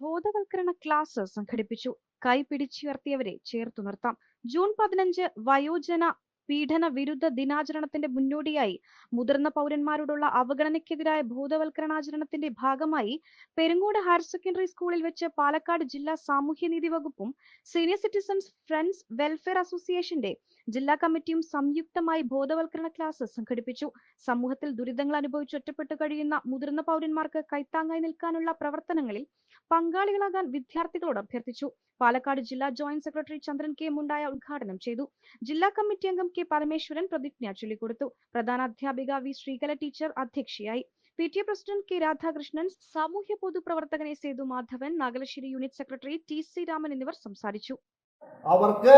ബോധവൽക്കരണ ക്ലാസ് സംഘടിപ്പിച്ചു. കൈപിടിച്ചുയർത്തിയവരെ ചേർത്തു നിർത്താം. ജൂൺ പതിനഞ്ച് വയോജന പീഡന വിരുദ്ധ ദിനാചരണത്തിന്റെ മുന്നോടിയായി മുതിർന്ന പൗരന്മാരോടുള്ള അവഗണനയ്ക്കെതിരായ ബോധവൽക്കരണാചരണത്തിന്റെ ഭാഗമായി പെരുങ്ങോട് ഹയർ സെക്കൻഡറി സ്കൂളിൽ വെച്ച് പാലക്കാട് ജില്ലാ സാമൂഹ്യനീതി വകുപ്പും സീനിയർ സിറ്റിസൺസ് ഫ്രണ്ട്സ് വെൽഫെയർ അസോസിയേഷന്റെ ജില്ലാ കമ്മിറ്റിയും സംയുക്തമായി ബോധവൽക്കരണ ക്ലാസ് സംഘടിപ്പിച്ചു. സമൂഹത്തിൽ ദുരിതങ്ങൾ അനുഭവിച്ച് ഒറ്റപ്പെട്ടു കഴിയുന്ന മുതിർന്ന പൗരന്മാർക്ക് കൈത്താങ്ങായി നിൽക്കാനുള്ള പ്രവർത്തനങ്ങളിൽ പങ്കാളികളാകാൻ വിദ്യാർത്ഥികളോട് അഭ്യർത്ഥിച്ചു. പാലക്കാട് ജില്ലാ ജോയിന്റ് സെക്രട്ടറി ചന്ദ്രൻ കെ മുണ്ടായ ഉദ്ഘാടനം ചെയ്തു. ജില്ലാ കമ്മിറ്റി അംഗം കെ പരമേശ്വരൻ പ്രതിജ്ഞ ചൊല്ലിക്കൊടുത്തു. പ്രധാന അധ്യാപിക വി ശ്രീകല ടീച്ചർ അധ്യക്ഷയായി. P T A president K Radhakrishnan സാമൂഹ്യ പൊതുപ്രവർത്തകനെ Sethu Madhavan Nagalassery unit secretary T C Raman എന്നിവർ സംസാരിച്ചു. അവർക്ക്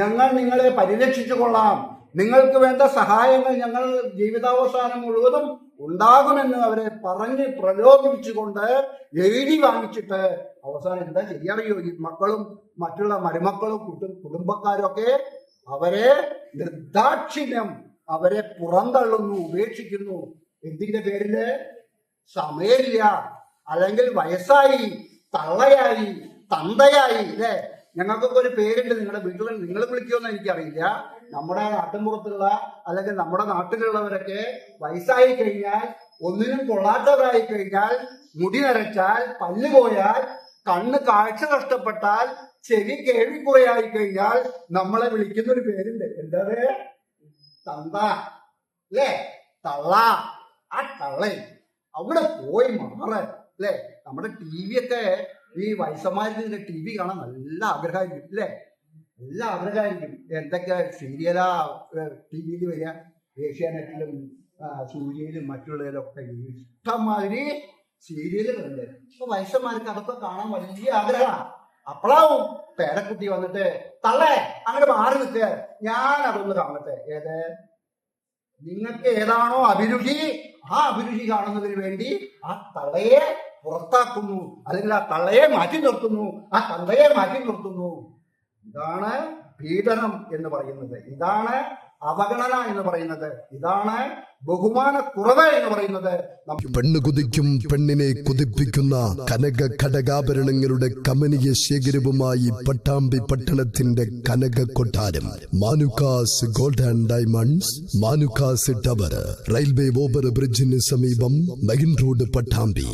ഞങ്ങൾ നിങ്ങളെ പരിരക്ഷിച്ചു കൊള്ളാം. നിങ്ങൾക്ക് വേണ്ട സഹായങ്ങൾ ഞങ്ങൾ ജീവിതാവസാനം മുഴുവനും ഉണ്ടാകുമെന്ന് അവരെ പറഞ്ഞ് പ്രലോഭിപ്പിച്ചുകൊണ്ട് എഴുതി വാങ്ങിച്ചിട്ട് അവസാനം എന്താ ശരിയറിയോ ഈ മക്കളും മറ്റുള്ള മരുമക്കളും കുടും- കുടുംബക്കാരും ഒക്കെ അവരെ നിർദാക്ഷിണ്യം അവരെ പുറന്തള്ളുന്നു ഉപേക്ഷിക്കുന്നു. എന്തിന്റെ പേരിൽ? സമയമില്ല അല്ലെങ്കിൽ വയസ്സായി തള്ളയായി തന്തയായി അല്ലേ? ഞങ്ങൾക്കൊക്കെ ഒരു പേരുണ്ട്. നിങ്ങളുടെ വീട്ടിൽ നിങ്ങൾ വിളിക്കുമെന്ന് എനിക്കറിയില്ല. നമ്മുടെ നാട്ടിൻപുറത്തുള്ള അല്ലെങ്കിൽ നമ്മുടെ നാട്ടിലുള്ളവരൊക്കെ വയസ്സായി കഴിഞ്ഞാൽ ഒന്നിനും കൊള്ളാത്തവരായി കഴിഞ്ഞാൽ മുടി നരച്ചാൽ പല്ല് പോയാൽ കണ്ണ് കാഴ്ച നഷ്ടപ്പെട്ടാൽ ചെവി കേൾവിക്കുറയായി കഴിഞ്ഞാൽ നമ്മളെ വിളിക്കുന്ന ഒരു പേരുണ്ട്. എന്താ തന്ത. അല്ലേ? തള്ള. ആ തള്ളേ അവിടെ പോയി മാറ. അല്ലേ? നമ്മുടെ ടി വി ഒക്കെ ഈ വയസ്സന്മാർക്ക് ടി വി കാണാൻ നല്ല ആഗ്രഹമായിരിക്കും അല്ലേ നല്ല ആഗ്രഹമായിരിക്കും. എന്തൊക്കെ സീരിയലാ ടി വിയിൽ വരിക? ഏഷ്യാനെറ്റിലും സൂര്യയിലും മറ്റുള്ളതിലൊക്കെ ഇഷ്ടംമാതിരി സീരിയലുകളുണ്ട് അപ്പൊ വയസ്സന്മാർക്ക് അതൊക്കെ കാണാൻ വലിയ ആഗ്രഹമാണ്. അപ്പോഴാവും പേരക്കുട്ടി വന്നിട്ട് തള്ളേ അങ്ങോട്ട് മാറി നിൽക്കുക ഞാൻ അതൊന്ന് കാണട്ടെ. ഏത്? നിങ്ങൾക്ക് ഏതാണോ അഭിരുചി ആ അഭിരുചി കാണുന്നതിന് വേണ്ടി ആ തള്ളയെ പുറത്താക്കുന്നു അല്ലെങ്കിൽ ആ തള്ളയെ മാറ്റി നിർത്തുന്നു ആ തന്തയെ മാറ്റി നിർത്തുന്നു. ഇതാണ് പീഡനം എന്ന് പറയുന്നത്. ഇതാണ് അവഗണന എന്ന് പറയുന്നത്. ഇതാണ് ബഹുമാനക്കുറവ് എന്ന് പറയുന്നത്. പെണ്ണ് കുതിക്കും പെണ്ണിനെ കുതിപ്പിക്കുന്ന കനക ഘടകാഭരണങ്ങളുടെ കമനീയ ശേഖരവുമായി പട്ടാമ്പി പട്ടണത്തിന്റെ കനക കൊട്ടാരം. Manukkas gold and diamonds Manukkas tower. Railway over ബ്രിഡ്ജിന് സമീപം മെയിൻ റോഡ് പട്ടാമ്പി.